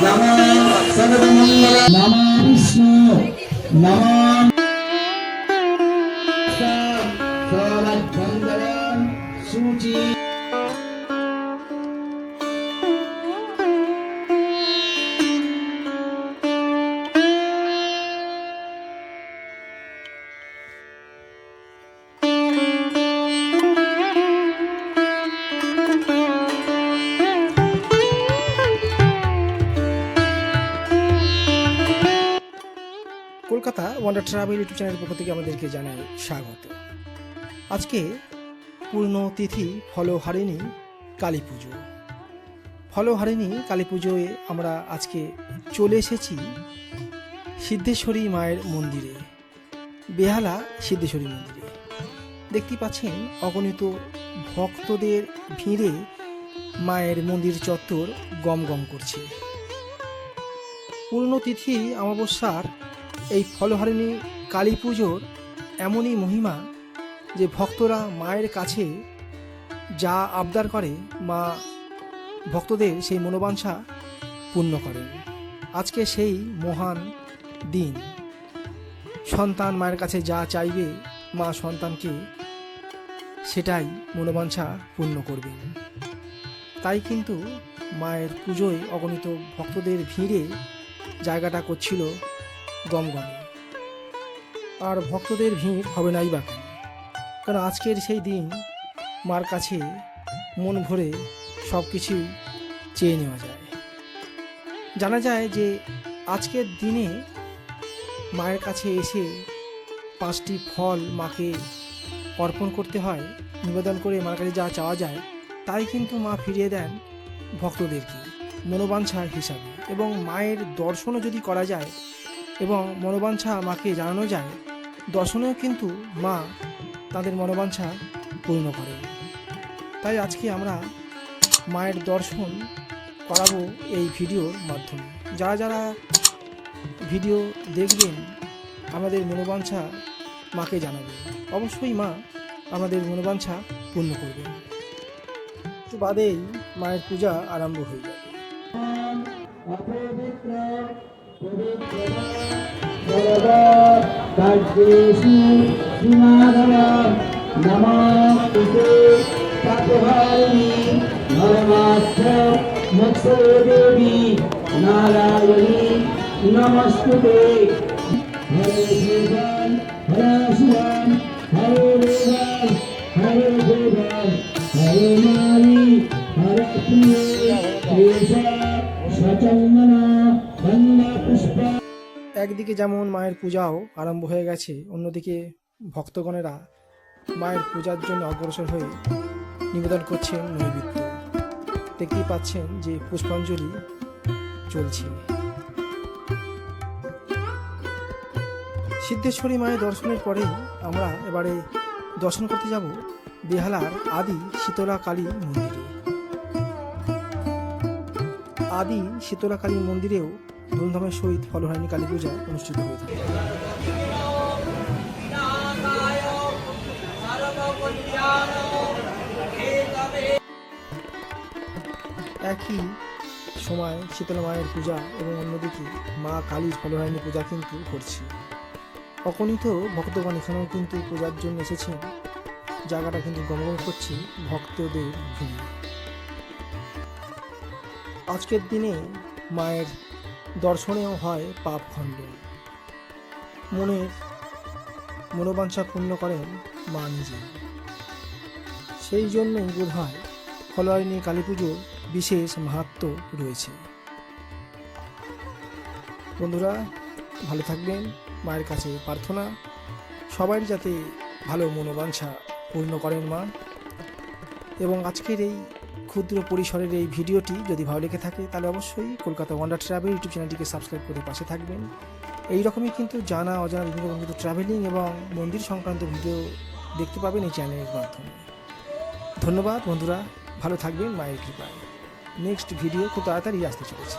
నమ సర్వమంగళ నమ విష్ణు నమ సోమద్వందరం কলকাতা ওয়ান্ডার ট্রাভেল ইউটিউব চ্যানেলের পক্ষ থেকে আমাদেরকে জানাই স্বাগত। আজকে পূর্ণ তিথি ফলহারিণী কালী পুজো। ফলহারিণী কালী পুজোয় আমরা আজকে চলে এসেছি সিদ্ধেশ্বরী মায়ের মন্দিরে, বেহালা সিদ্ধেশ্বরী মন্দিরে। দেখতে পাচ্ছেন অগণিত ভক্তদের ভিড়ে মায়ের মন্দির চত্বর গম গম করছে পূর্ণতিথি অমাবস্যার এই ফলহারিণী কালী পুজোর এমনই মহিমা যে ভক্তরা মায়ের কাছে যা আবদার করে, মা ভক্তদের সেই মনোবাঞ্ছা পূর্ণ করেন। আজকে সেই মহান দিন। সন্তান মায়ের কাছে যা চাইবে, মা সন্তানকে সেটাই মনোবাঞ্ছা পূর্ণ করবেন। তাই কিন্তু মায়ের পুজোয় অগণিত ভক্তদের ভিড়ে জায়গাটা করছিল গমগমে আর ভক্তদের ভিড় হবে নাই বা কারণ আজকের সেই দিন মার কাছে মন ভরে সব কিছুই চেয়ে নেওয়া যায়। জানা যায় যে আজকের দিনে মায়ের কাছে এসে পাঁচটি ফল মাকে অর্পণ করতে হয়, নিবেদন করে মার কাছে যা চাওয়া যায়, তাই কিন্তু মা ফিরিয়ে দেন ভক্তদেরকে মনোবাঞ্ছার হিসাবে। এবং মায়ের দর্শনও যদি করা যায় এবং মনোবাঞ্ছা মাকে জানানো যায়। দর্শনেও কিন্তু মা তাদের মনোবাঞ্ছা পূর্ণ করে তাই আজকে আমরা মায়ের দর্শন করাবো এই ভিডিওর মাধ্যমে। যারা যারা ভিডিও দেখবেন, আমাদের মনোবাঞ্ছা মাকে জানাবে অবশ্যই মা আমাদের মনোবাঞ্ছা পূর্ণ একটু বাদেই মায়ের পূজা আরম্ভ হয়ে যাবে। কার্যেষু সীমাধব নমস্তে পাপহারিণী ধর্মার্থ মোক্ষ দেবী নারায়ণী নমস্তুতে হরে শিবান হরে শিবান হরে দেবান হরে দেবান হরে নারী হরে প্রিয় সচন্দনা একদিকে যেমন মায়ের পূজাও আরম্ভ হয়ে গেছে, অন্যদিকে ভক্তগণেরা মায়ের পূজার জন্য অগ্রসর হয়ে নিবেদন করছেন নৈবেদ্য। দেখতেই পাচ্ছেন যে পুষ্পাঞ্জলি চলছে। সিদ্ধেশ্বরী মায়ের দর্শনের পরেই আমরা এবারে দর্শন করতে যাব বেহালার আদি শীতলা কালী মন্দিরে। আদি শীতলা কালী মন্দিরেও ধুমধামের সহিত ফলহারিণী কালী পূজা অনুষ্ঠিত হয়ে থাকে। একই সময় শীতলা মায়ের পূজা এবং অন্যদিকে মা কালীর ফলহারিণী পূজা কিন্তু করছে। অগণিত ভক্তগণ এখানেও কিন্তু পূজার জন্য এসেছেন। জায়গাটা কিন্তু গমগম করছে ভক্তদের ভিড়। আজকের দিনে মায়ের দর্শনেও হয় পাপ খণ্ডন মনের মনোবাঞ্ছা পূর্ণ করেন মা নিজে। সেই জন্যই বোধ হয় ফলোয়ারিণী কালী পুজোর বিশেষ মাহাত্ম রয়েছে। বন্ধুরা, ভালো থাকবেন। মায়ের কাছে প্রার্থনা, সবাই যাতে ভালো মনোবাঞ্ছা পূর্ণ করেন মা। এবং আজকের এই ক্ষুদ্র পরিসরের এই ভিডিওটি যদি ভালো লেগে থাকে, তাহলে অবশ্যই কলকাতা ওয়ান্ডার ট্রাভেল ইউটিউব চ্যানেলটিকে সাবস্ক্রাইব করে পাশে থাকবেন। এই রকমই কিন্তু জানা, অজানা বিভিন্ন রকম কিন্তু ট্রাভেলিং এবং মন্দির সংক্রান্ত ভিডিও দেখতে পাবেন এই চ্যানেলের মাধ্যমে। ধন্যবাদ বন্ধুরা, ভালো থাকবেন, মায়ের কৃপায়। নেক্সট ভিডিও খুব তাড়াতাড়ি আসতে চলেছে।